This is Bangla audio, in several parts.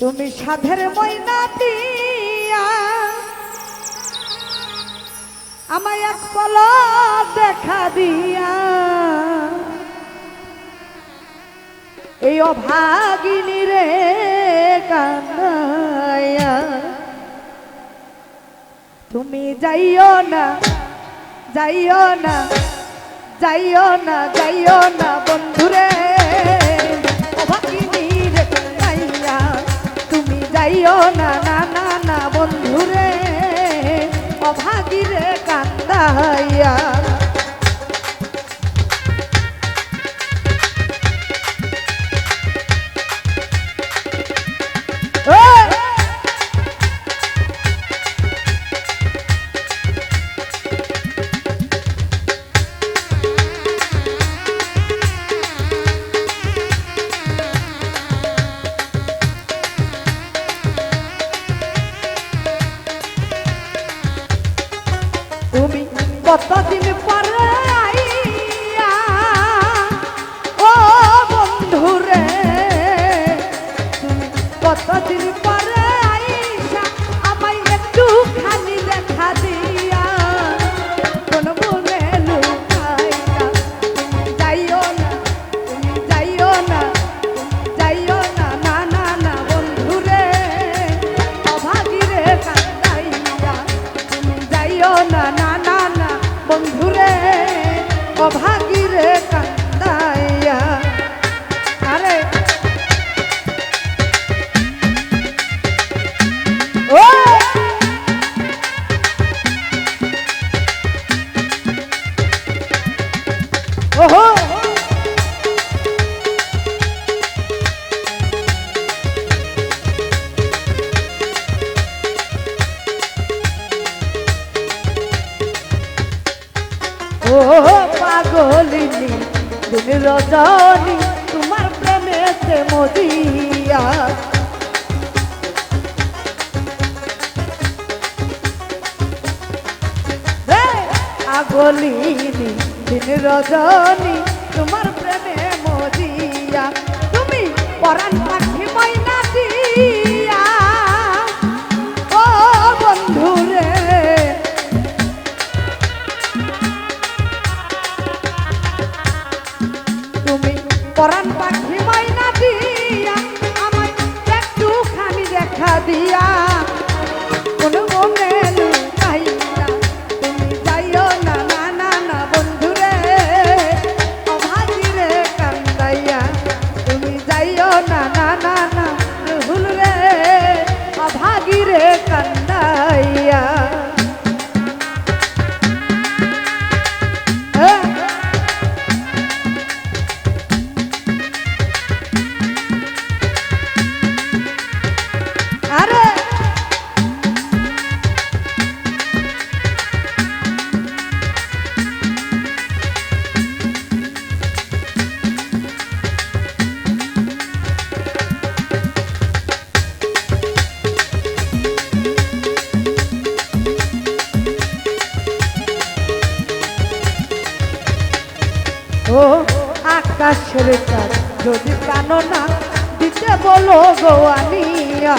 তুমি সাধের ময়না দিয়া আমায় এক পল দেখা দিয়া। এই অভাগিনী রে কান্দায়া তুমি যাইও না যাইও না যাইও না যাইও না বন্ধুরে। যাইও না না না বন্ধুরে অভাগী রে অভাগীরে রজনী তোমার প্রেমেতে মদিয়া আগলিনী দিন রজনী তোমার প্রেমে মদিয়া তুমি পরাণ যদি কানো না দিতে বলো গোয়ানিয়া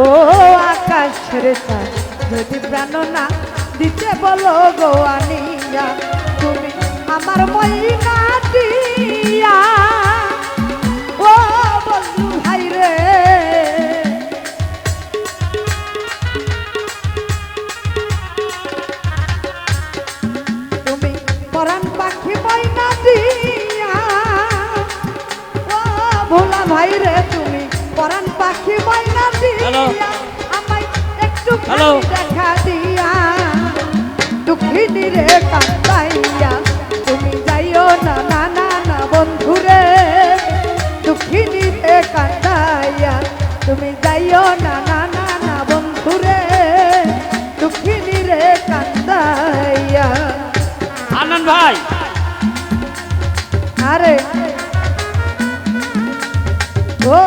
ও আকাশের চাঁদ যদি প্রাণ না দিতে বলো গোয়ানিয়া তুমি আমার ময়না দিয়া। হ্যালো। দেখা দিয়া দুঃখিনী রে কান্দাইয়া তুমি যাইও না না না না বন্ধুরে। দুঃখিনী রে কান্দাইয়া তুমি যাইও না না না না বন্ধুরে। দুঃখিনী রে কান্দাইয়া। আনন্দ ভাই। আরে। ও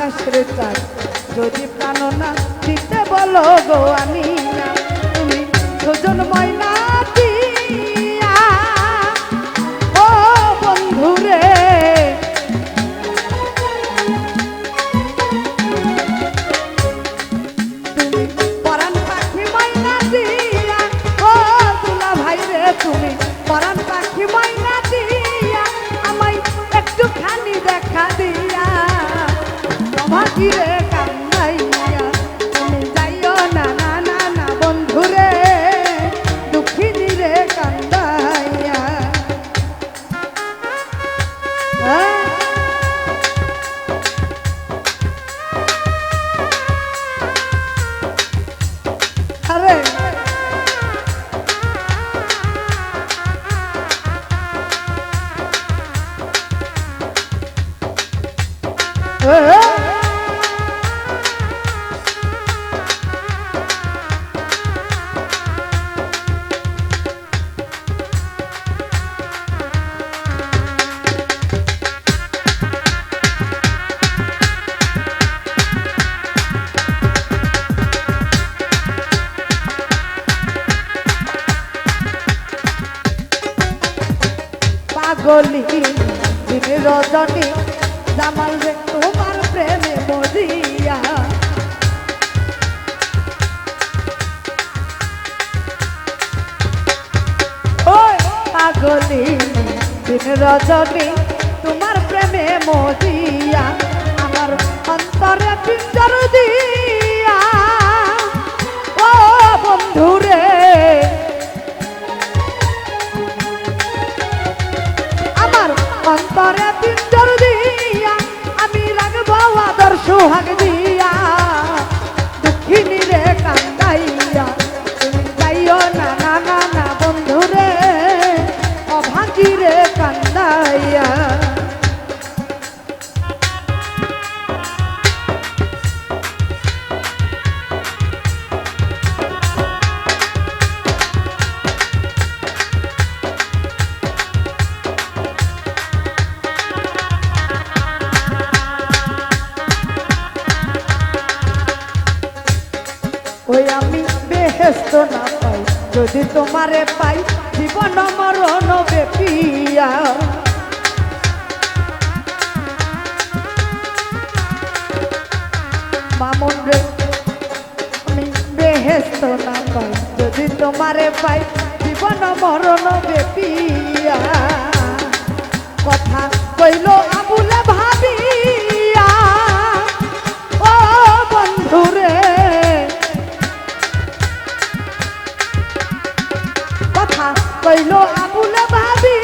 আকাশের চার যদি প্রাণ না দিতে বলো গো আমি তুমি সুজন ময়না দিনে রজনী জামাল রে, তোমার প্রেমে মরিয়া। ওই পাগলি, দিনে রজনী, তোমার প্রেমে মরিয়া। আমার অন্তরে পিঞ্জর দিয়া। ও বন্ধুরে আমার অন্তরে পিঞ্জর সোহাগ দিয়া বেহেস্ত না পাই। যদি তোমারে পাই, জীবন মরণ বেপিয়া মামুন রে, আমি বেহেস্ত না পাই। যদি তোমারে পাই, জীবন মরণ বেপিয়া কথা কইল আবুলে ভাবিয়া ও বন্ধুরে কইল আবুলে ভাবিয়া